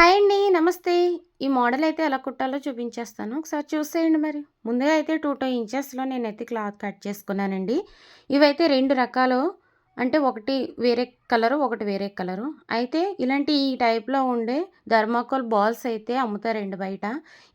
Hi అండి. నమస్తే. ఈ మోడల్ అయితే ఎలా కుట్టాలో చూపించేస్తాను. ఒకసారి చూసేయండి మరి. ముందుగా అయితే 2, 2 ఇంచెస్‌లో నేనైతే క్లాత్ కట్ చేసుకున్నానండి. ఇవైతే రెండు రకాలు అంటే ఒకటి వేరే కలరు, ఒకటి వేరే కలరు. అయితే ఇలాంటి ఈ టైప్‌లో ఉండే థర్మాకోల్ బాల్స్ అయితే అమ్ముతారండి బయట.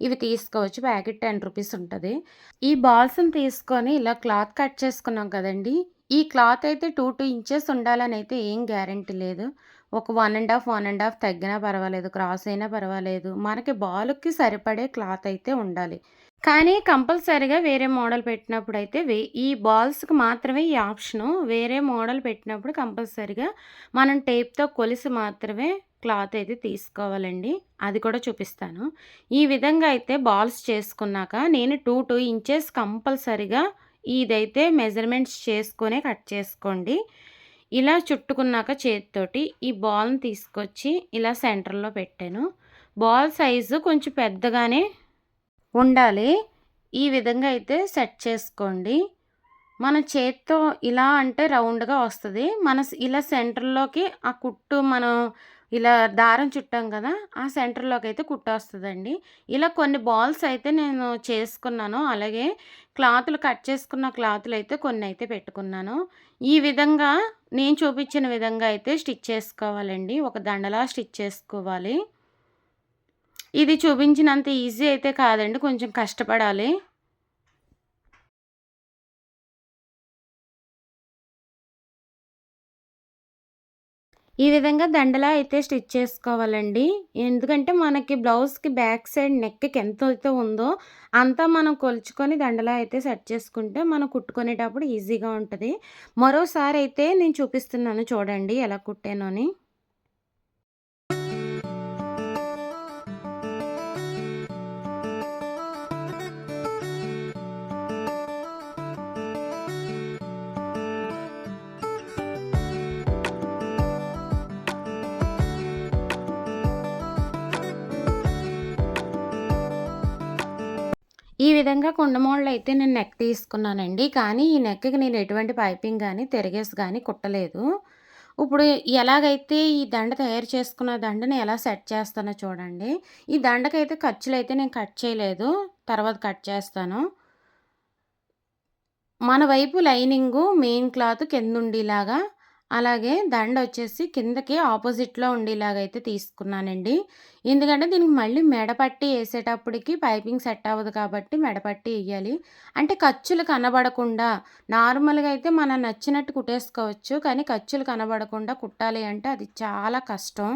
ఇవి తీసుకోవచ్చు. ప్యాకెట్ 10 రూపీస్ ఉంటుంది ఈ బాల్స్‌ని తీసుకొని ఇలా క్లాత్ కట్ చేసుకున్నాం కదండీ! ఈ క్లాత్ అయితే 2, 2 ఇంచెస్ ఉండాలని అయితే ఏం గ్యారంటీ లేదు. ఒక 1 ½ 1 ½ తగ్గినా పర్వాలేదు. క్రాస్ అయినా పర్వాలేదు. మనకి బాలుకి సరిపడే క్లాత్ అయితే ఉండాలి. కానీ కంపల్సరీగా వేరే మోడల్ పెట్టినప్పుడు అయితే వే ఈ బాల్స్‌కి మాత్రమే ఈ ఆప్షను. వేరే మోడల్ పెట్టినప్పుడు కంపల్సరీగా మనం టేప్‌తో కొలిసి మాత్రమే క్లాత్ అయితే తీసుకోవాలండి. అది కూడా చూపిస్తాను. ఈ విధంగా అయితే బాల్స్ చేసుకున్నాక నేను 2, 2 ఇంచెస్ కంపల్సరీగా ఇదైతే మెజర్‌మెంట్స్ చేసుకునే కట్ చేసుకోండి. ఇలా చుట్టుకున్నాక చేతితోటి ఈ బాల్‌ని తీసుకొచ్చి ఇలా సెంటర్‌లో పెట్టాను. బాల్ సైజు కొంచెం పెద్దగానే ఉండాలి. ఈ విధంగా అయితే సెట్ చేసుకోండి. మన చేత్తో ఇలా అంటే రౌండ్‌గా వస్తుంది మన ఇలా సెంటర్‌లోకి ఆ కుట్టు మనం ఇలా దారం చుట్టాం కదా! ఆ సెంటర్‌లోకి అయితే కుట్టొస్తుందండి ఇలా కొన్ని బాల్స్ అయితే నేను చేసుకున్నాను. అలాగే క్లాతులు కట్ చేసుకున్న క్లాతులు అయితే కొన్ని అయితే పెట్టుకున్నాను. ఈ విధంగా నేను చూపించిన విధంగా అయితే స్టిచ్ చేసుకోవాలండి. ఒక దండలా స్టిచ్ చేసుకోవాలి. ఇది చూపించినంత ఈజీ అయితే కాదండి. కొంచెం కష్టపడాలి. ఈ విధంగా దండలా అయితే స్టిచ్ చేసుకోవాలండి. ఎందుకంటే మనకి బ్లౌజ్‌కి బ్యాక్ సైడ్ నెక్‌కి ఎంత అయితే ఉందో అంతా మనం కొలుచుకొని దండలా అయితే సెట్ చేసుకుంటే మనం కుట్టుకునేటప్పుడు ఈజీగా ఉంటుంది మరోసారి అయితే నేను చూపిస్తున్నాను చూడండి ఎలా కుట్టానో అని. విధంగా కుండ మోడల్ అయితే నేను నెక్ తీసుకున్నానండి. కానీ ఈ నెక్‌కి నేను ఎటువంటి పైపింగ్ కానీ తిరిగేసి కానీ కుట్టలేదు. ఇప్పుడు ఎలాగైతే ఈ దండ తయారు చేసుకున్న దండని ఎలా సెట్ చేస్తానో చూడండి. ఈ దండకైతే ఖర్చులైతే నేను కట్ చేయలేదు. తర్వాత కట్ చేస్తాను. మన వైపు లైనింగు మెయిన్ క్లాత్ కిందుండేలాగా, అలాగే దండ వచ్చేసి కిందకి ఆపోజిట్‌లో ఉండేలాగా అయితే తీసుకున్నానండి. ఎందుకంటే దీనికి మళ్ళీ మెడపట్టి వేసేటప్పటికి పైపింగ్ సెట్ అవ్వదు కాబట్టి మెడపట్టి వేయాలి అంటే ఖర్చులు కనబడకుండా నార్మల్‌గా అయితే మనం నచ్చినట్టు కుట్టేసుకోవచ్చు. కానీ ఖర్చులు కనబడకుండా కుట్టాలి అంటే అది చాలా కష్టం.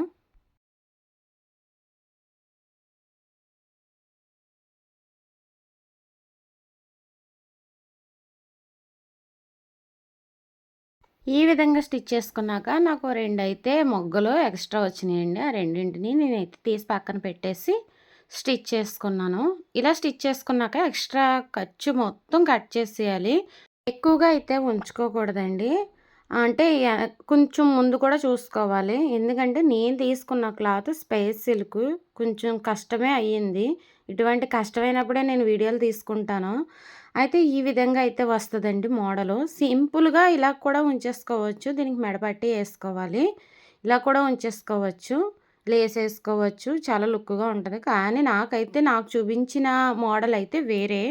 ఈ విధంగా స్టిచ్ చేసుకున్నాక నాకు రెండైతే మొగ్గలు ఎక్స్ట్రా వచ్చినాయండి. ఆ రెండింటిని నేనైతే తీసి పక్కన పెట్టేసి స్టిచ్ చేసుకున్నాను. ఇలా స్టిచ్ చేసుకున్నాక ఎక్స్ట్రా ఖర్చు మొత్తం కట్ చేసేయాలి. ఎక్కువగా అయితే ఉంచుకోకూడదండి. అంటే కొంచెం ముందు కూడా చూసుకోవాలి. ఎందుకంటే నేను తీసుకున్న క్లాత్ స్పేస్ సిల్క్ కొంచెం కష్టమే అయ్యింది. ఇటువంటి కష్టమైనప్పుడే నేను వీడియోలు తీసుకుంటాను. అయితే ఈ విధంగా అయితే వస్తుందండి మోడలు. సింపుల్‌గా ఇలా కూడా ఉంచేసుకోవచ్చు. దీనికి మెడపట్టి వేసుకోవాలి ఇలా కూడా ఉంచేసుకోవచ్చు. లేస్ వేసుకోవచ్చు చాలా లుక్‌గా ఉంటుంది కానీ నాకైతే నాకు చూపించిన మోడల్ అయితే వేరే.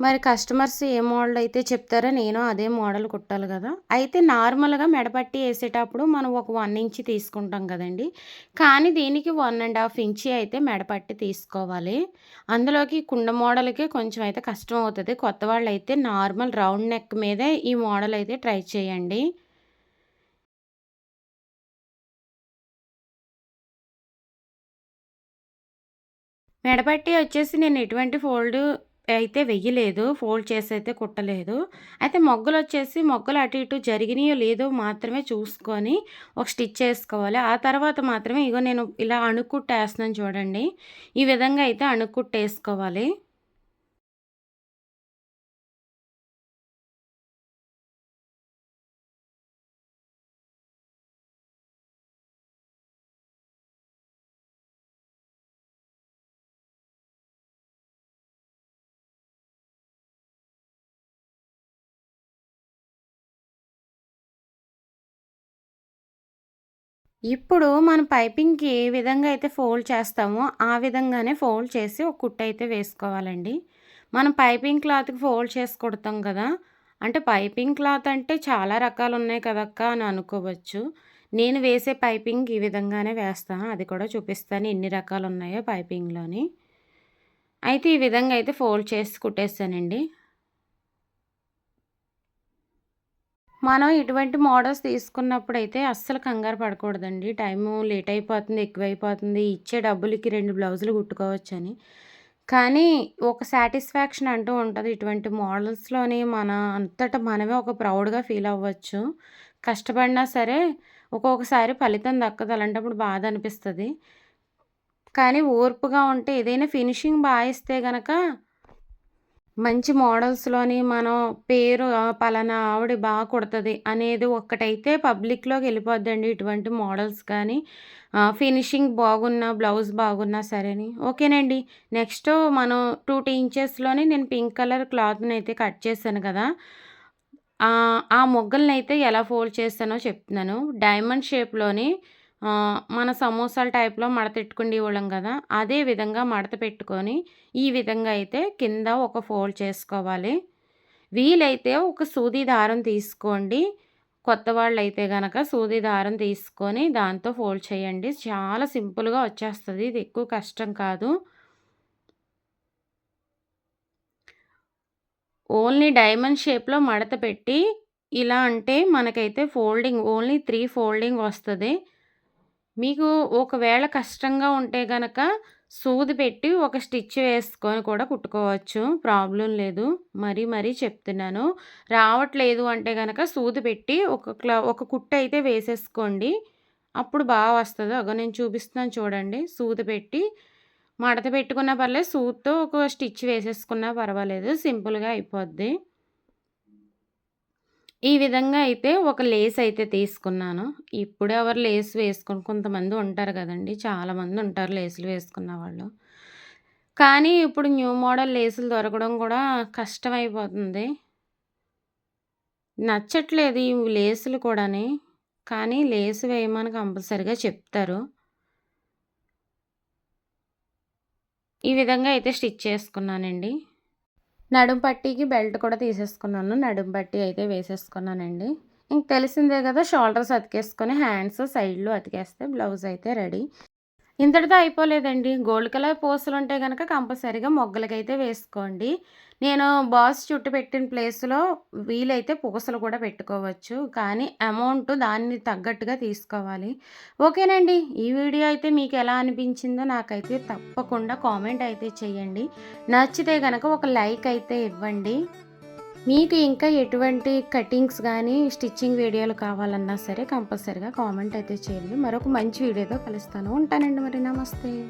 మరి కస్టమర్స్ ఏ మోడల్ అయితే చెప్తారో నేను అదే మోడల్ కుట్టాలి కదా అయితే నార్మల్‌గా మెడపట్టి వేసేటప్పుడు మనం ఒక వన్ ఇంచ్ తీసుకుంటాం కదండీ! కానీ దీనికి వన్ అండ్ హాఫ్ ఇంచి అయితే మెడపట్టి తీసుకోవాలి. అందులోకి కుండ మోడల్‌కి కొంచెం అయితే కష్టం అవుతుంది కొత్త వాళ్ళు అయితే నార్మల్ రౌండ్ నెక్ మీదే ఈ మోడల్ అయితే ట్రై చేయండి. మెడపట్టి వచ్చేసి నేను ఎటువంటి ఫోల్డ్ అయితే వెయ్యలేదు. ఫోల్డ్ చేసి అయితే కుట్టలేదు. అయితే మొగ్గలు వచ్చేసి మొగ్గలు అటు ఇటు జరిగినాయో లేదో మాత్రమే చూసుకొని ఒక స్టిచ్ వేసుకోవాలి ఆ తర్వాత మాత్రమే ఇగో నేను ఇలా అణుకుట్టేస్తున్నాను చూడండి. ఈ విధంగా అయితే అణుకుట్టేసుకోవాలి. ఇప్పుడు మనం పైపింగ్‌కి ఏ విధంగా అయితే ఫోల్డ్ చేస్తామో, ఆ విధంగానే ఫోల్డ్ చేసి ఒక కుట్టయితే వేసుకోవాలండి. మనం పైపింగ్ క్లాత్‌కి ఫోల్డ్ చేసి కుడతాం కదా అంటే పైపింగ్ క్లాత్ అంటే చాలా రకాలు ఉన్నాయి కదక్కా అని అనుకోవచ్చు. నేను వేసే పైపింగ్ ఈ విధంగానే వేస్తాను. అది కూడా చూపిస్తాను ఎన్ని రకాలు ఉన్నాయో పైపింగ్‌లోని. అయితే ఈ విధంగా అయితే ఫోల్డ్ చేసి కుట్టేసానండి. మనం ఇటువంటి మోడల్స్ తీసుకున్నప్పుడైతే అస్సలు కంగారు పడకూడదండి. టైము లేట్ అయిపోతుంది, ఎక్కువైపోతుంది. ఇచ్చే డబ్బులకి రెండు బ్లౌజులు కుట్టుకోవచ్చని. కానీ ఒక సాటిస్ఫాక్షన్ అంటూ ఉంటుంది ఇటువంటి మోడల్స్‌లోని మన అంతట మనమే ఒక ప్రౌడ్‌గా ఫీల్ అవ్వచ్చు. కష్టపడినా సరే ఒక్కొక్కసారి ఫలితం దక్కదు. అలాంటప్పుడు బాధ అనిపిస్తుంది కానీ ఓర్పుగా ఉంటే ఏదైనా ఫినిషింగ్ బాగా ఇస్తే గనక మంచి మోడల్స్‌లోని మనం పేరు పలానా ఆవిడ బాగా కుడుతుంది అనేది ఒక్కటైతే పబ్లిక్‌లోకి వెళ్ళిపోద్దండి ఇటువంటి మోడల్స్ కానీ ఫినిషింగ్ బాగున్నా, బ్లౌజ్ బాగున్నా సరేని. ఓకేనండి. నెక్స్ట్ మనం టూ టీ ఇంచెస్‌లోని నేను పింక్ కలర్ క్లాత్ని అయితే కట్ చేశాను కదా! ఆ ముగ్గల్ని అయితే ఎలా ఫోల్డ్ చేశానో చెప్తున్నాను. డైమండ్ షేప్‌లోని మన సమోసాల టైప్‌లో మడతెట్టుకుని ఇవ్వడం కదా అదే విధంగా మడత పెట్టుకొని, ఈ విధంగా అయితే కింద ఒక ఫోల్డ్ చేసుకోవాలి. వీలైతే ఒక సూది దారం తీసుకోండి. కొత్త వాళ్ళైతే కనుక సూది దారం తీసుకొని దాంతో ఫోల్డ్ చేయండి. చాలా సింపుల్‌గా వచ్చేస్తుంది ఇది ఎక్కువ కష్టం కాదు. ఓన్లీ డైమండ్ షేప్‌లో మడత పెట్టి, ఇలా అంటే మనకైతే ఫోల్డింగ్ ఓన్లీ త్రీ ఫోల్డింగ్ వస్తుంది మీకు ఒకవేళ కష్టంగా ఉంటే గనక సూది పెట్టి ఒక స్టిచ్ వేసుకొని కూడా కుట్టుకోవచ్చు. ప్రాబ్లం లేదు. మరీ మరీ చెప్తున్నాను. రావట్లేదు అంటే గనక సూది పెట్టి ఒక క్లా ఒక కుట్టయితే వేసేసుకోండి. అప్పుడు బాగా వస్తుంది అగో నేను చూపిస్తున్నాను చూడండి. సూది పెట్టి మడత పెట్టుకున్నా పర్లేదు. సూదితో ఒక స్టిచ్ వేసేసుకున్నా పర్వాలేదు. సింపుల్‌గా అయిపోద్ది. ఈ విధంగా అయితే ఒక లేస్ అయితే తీసుకున్నాను. ఇప్పుడు ఎవరు లేస్ వేసుకొని కొంతమంది ఉంటారు కదండి చాలామంది ఉంటారు లేసులు వేసుకున్న వాళ్ళు కానీ ఇప్పుడు న్యూ మోడల్ లేసులు దొరకడం కూడా కష్టమైపోతుంది. నచ్చట్లేదు ఈ లేసులు కూడాని. కానీ లేసు వేయమని కంపల్సరిగా చెప్తారు. ఈ విధంగా అయితే స్టిచ్ చేసుకున్నానండి. నడుం పట్టీకి బెల్ట్ కూడా తీసేసుకున్నాను. నడుం పట్టీ అయితే వేసేసుకున్నానండి. ఇంక తెలిసిందే కదా షోల్డర్స్ అతికేసుకొని హ్యాండ్స్ సైడ్‌లో అతికేస్తే బ్లౌజ్ అయితే రెడీ. ఇంతటితో అయిపోలేదండి. గోల్డ్ కలర్ పూసలు ఉంటే కనుక కంపల్సరీగా మొగ్గలకైతే వేసుకోండి. నేను బాస్ చుట్టు పెట్టిన ప్లేస్‌లో వీలైతే పూసలు కూడా పెట్టుకోవచ్చు. కానీ అమౌంట్ దాన్ని తగ్గట్టుగా తీసుకోవాలి. ఓకేనండి. ఈ వీడియో అయితే మీకు ఎలా అనిపించిందో నాకైతే తప్పకుండా కామెంట్ అయితే చేయండి. నచ్చితే కనుక ఒక లైక్ అయితే ఇవ్వండి. మీకు ఇంకా ఎటువంటి కటింగ్స్ కానీ స్టిచ్చింగ్ వీడియోలు కావాలన్నా సరే కంపల్సరీగా కామెంట్ అయితే చేయండి. మరొక మంచి వీడియోతో కలుస్తాను. ఉంటానండి మరి. నమస్తే.